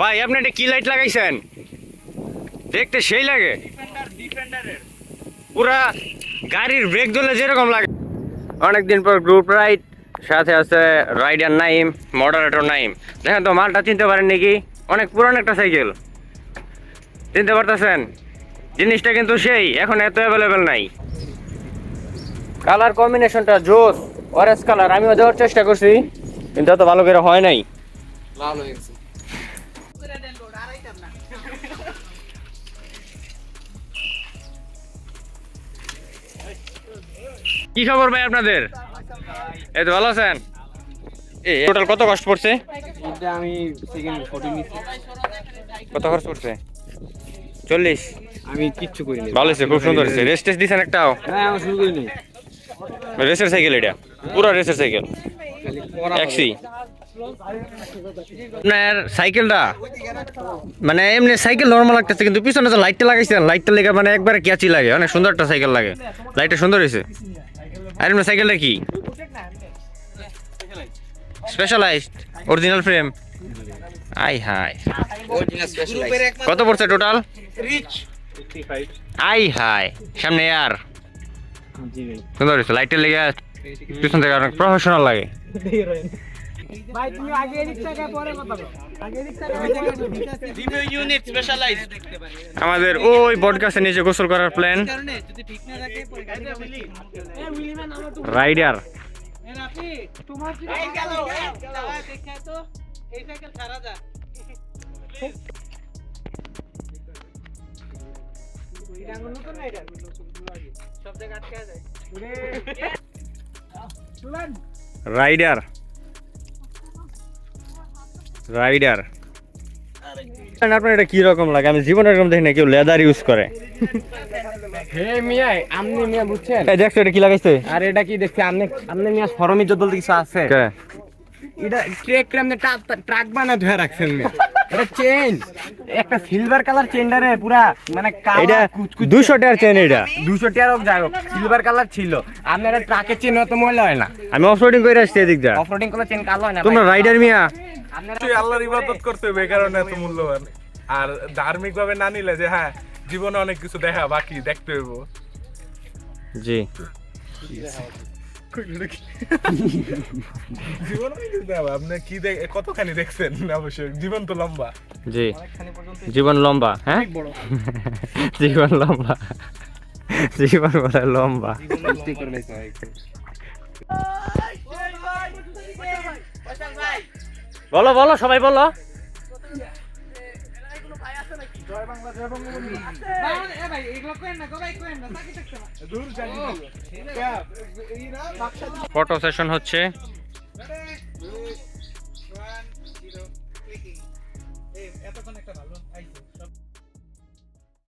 ভাই, আপনি এটা কি লাইট লাগাইছেন? দেখতে সেই লাগে। পুরা গাড়ির ব্রেক ধরলে যেরকম লাগে। অনেকদিন পর গ্রুপ রাইড সাথে আছে রাইডার নাইম মডারেটর নাইম। দেখেন তো, মালটা চিনতে পারেন নাকি? অনেক পুরান একটা সাইকেল চিনতে পারতেছেন? জিনিসটা কিন্তু সেই, এখন এত অ্যাভেলেবেল নাই। কালার কম্বিনেশনটা জোস অরেঞ্জ কালার আমিও দেওয়ার চেষ্টা করছি, কিন্তু এত ভালো করে হয় নাই। লাল হয়ে গেছে। কি খবর ভাই আপনাদের? এই তো ভালো আছেন? টোটাল কত কষ্ট পড়ছে? এটা আমি সেকেন্ড ফটো নিচ্ছি। কত খরচ পড়ছে? চল্লিশ। আমি কিচ্ছু করিনি ভালো হয়েছে খুব সুন্দর হয়েছে। রেস টেস্ট দিচ্ছেন একটাও? হ্যাঁ আমি শুরু করিনি রেসের সাইকেল এটা। পুরো রেসের সাইকেল। একসি আপনার সাইকেলটা? মানে এমনি সাইকেল নর্মাল লাগতেছে, কিন্তু পিছনে যে লাইটটা লাগাইছেন লাইটটা লেগে মানে একবারে ক্যাচি লাগে, অনেক সুন্দর একটা সাইকেল লাগে। লাইটটা সুন্দর হয়েছে আর এমনি সাইকেলটা কি? স্পেশালাইজড অরিজিনাল ফ্রেম আই হাই কত পড়ছে টোটাল আই হাই সামনে আর? সুন্দর হয়েছে লাইটের লেগে পিছন থেকে অনেক প্রফেশনাল লাগে। ভাই তুমি আগে এদিক থেকে পরে কথা বলো। আগে এদিক থেকে রিভিউ ইউনিট স্পেশালাইজ আমাদের ওই বডকাস্টের নিচে গোসল করার প্ল্যান যদি ঠিক না থাকে রাইডার এ রাফি তোমার কি গেল দেখে তো। এই সাইকেল ছাড়া যা। এটা রাইডার। আপনার এটা কি রকম লাগে? আমি জীবনে এরকম দেখি না কেউ লেদার ইউজ করে। হে মিয়া আমনি মিয়া বুঝছেন? এই দেখছ এটা কি লাগাইছে? আর এটা কি দেখছি আমনে আমনে মিয়া সরমি যদল কিছু আছে? এটা ট্রেক ট্রাক বানা ধরে রাখছেন মিয়া। এটা চেইন একটা সিলভার কালার চেনটারে পুরা মানে এটা কালা দুশো টাকার চেন এটা। দুশো টাকার হোক যাই হোক সিলভার কালার ছিল। আপনার ট্রাকের চেন অত ময়লা হয় না। আমি অফরোডিং করে আসছি এদিক যা অফরোডিং করার চেন কালো হয় না তোমরা রাইডার মিয়া। আপনারা আল্লাহর ইবাদত করতে হবে এই কারণে এত মূল্যবান। আর ধার্মিক ভাবে না নিলে যে হ্যাঁ জীবনে অনেক কিছু দেখা বাকি দেখতে হইব। জি। জীবন অনেক কিছু দেখা আপনি কি কতখানি দেখছেন অবশ্যই জীবন তো লম্বা জি জীবন লম্বা হ্যাঁ জীবন লম্বা জীবন বলে লম্বা বলো বলো সবাই বলো ফটো সেশন হচ্ছে। এতক্ষণ একটা